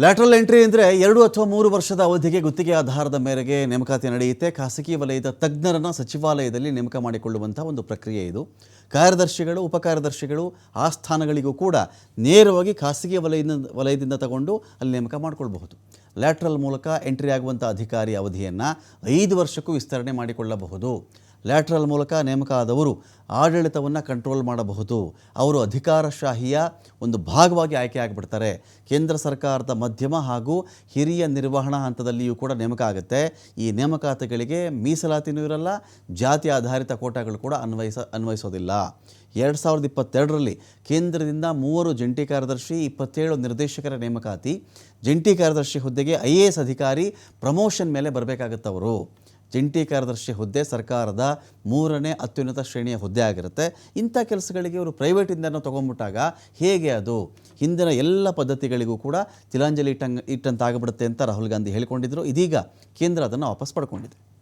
Lateral entry ಅಂದರೆ ಎರಡು ಅಥವಾ ಮೂರು ವರ್ಷದ ಅವಧಿಗೆ ಗುತ್ತಿಗೆ ಆಧಾರದ ಮೇರೆಗೆ ನೇಮಕಾತಿ ನಡೆಯುತ್ತೆ. ಖಾಸಗಿ ವಲಯದ ತಜ್ಞರನ್ನು ಸಚಿವಾಲಯದಲ್ಲಿ ನೇಮಕ ಮಾಡಿಕೊಳ್ಳುವಂಥ ಒಂದು ಪ್ರಕ್ರಿಯೆ ಇದು. ಕಾರ್ಯದರ್ಶಿಗಳು, ಉಪಕಾರ್ಯದರ್ಶಿಗಳು ಆ ಸ್ಥಾನಗಳಿಗೂ ಕೂಡ ನೇರವಾಗಿ ಖಾಸಗಿ ವಲಯದಿಂದ ವಲಯದಿಂದ ತಗೊಂಡು ಅಲ್ಲಿ ನೇಮಕ ಮಾಡಿಕೊಳ್ಬಹುದು. ಲ್ಯಾಟ್ರಲ್ ಮೂಲಕ ಎಂಟ್ರಿ ಆಗುವಂಥ ಅಧಿಕಾರಿ ಅವಧಿಯನ್ನು ಐದು ವರ್ಷಕ್ಕೂ ವಿಸ್ತರಣೆ ಮಾಡಿಕೊಳ್ಳಬಹುದು. ಲ್ಯಾಟ್ರಲ್ ಮೂಲಕ ನೇಮಕ ಆದವರು ಆಡಳಿತವನ್ನು ಕಂಟ್ರೋಲ್ ಮಾಡಬಹುದು. ಅವರು ಅಧಿಕಾರಶಾಹಿಯ ಒಂದು ಭಾಗವಾಗಿ ಆಯ್ಕೆ ಆಗಿಬಿಡ್ತಾರೆ. ಕೇಂದ್ರ ಸರ್ಕಾರದ ಮಧ್ಯಮ ಹಾಗೂ ಹಿರಿಯ ನಿರ್ವಹಣಾ ಹಂತದಲ್ಲಿಯೂ ಕೂಡ ನೇಮಕ ಆಗುತ್ತೆ. ಈ ನೇಮಕಾತಿಗಳಿಗೆ ಮೀಸಲಾತಿನೂ ಇರಲ್ಲ, ಜಾತಿ ಆಧಾರಿತ ಕೋಟಾಗಳು ಕೂಡ ಅನ್ವಯಿಸ, ಅನ್ವಯಿಸೋದಿಲ್ಲ. ಎರಡು ಸಾವಿರದ ಇಪ್ಪತ್ತೆರಡರಲ್ಲಿ ಕೇಂದ್ರದಿಂದ ಮೂವರು ಜಂಟಿ ಕಾರ್ಯದರ್ಶಿ, ಇಪ್ಪತ್ತೇಳು ನಿರ್ದೇಶಕರ ನೇಮಕಾತಿ. ಜಂಟಿ ಕಾರ್ಯದರ್ಶಿ ಹುದ್ದೆಗೆ ಐ ಎ ಎಸ್ ಅಧಿಕಾರಿ ಪ್ರಮೋಷನ್ ಮೇಲೆ ಬರಬೇಕಾಗುತ್ತವರು. ಜಂಟಿ ಕಾರ್ಯದರ್ಶಿ ಹುದ್ದೆ ಸರ್ಕಾರದ ಮೂರನೇ ಅತ್ಯುನ್ನತ ಶ್ರೇಣಿಯ ಹುದ್ದೆ ಆಗಿರುತ್ತೆ. ಇಂಥ ಕೆಲಸಗಳಿಗೆ ಇವರು ಪ್ರೈವೇಟಿಂದನೂ ತೊಗೊಂಡ್ಬಿಟ್ಟಾಗ ಹೇಗೆ ಅದು? ಹಿಂದಿನ ಎಲ್ಲ ಪದ್ಧತಿಗಳಿಗೂ ಕೂಡ ತಿಲಾಂಜಲಿ ಇಟ್ಟಂಗೆ ಇಟ್ಟಂತಾಗ್ಬಿಡುತ್ತೆ ಅಂತ ರಾಹುಲ್ ಗಾಂಧಿ ಹೇಳಿಕೊಂಡಿದ್ದರು ಇದೀಗ ಕೇಂದ್ರ ಅದನ್ನು ವಾಪಸ್ ಪಡ್ಕೊಂಡಿದೆ.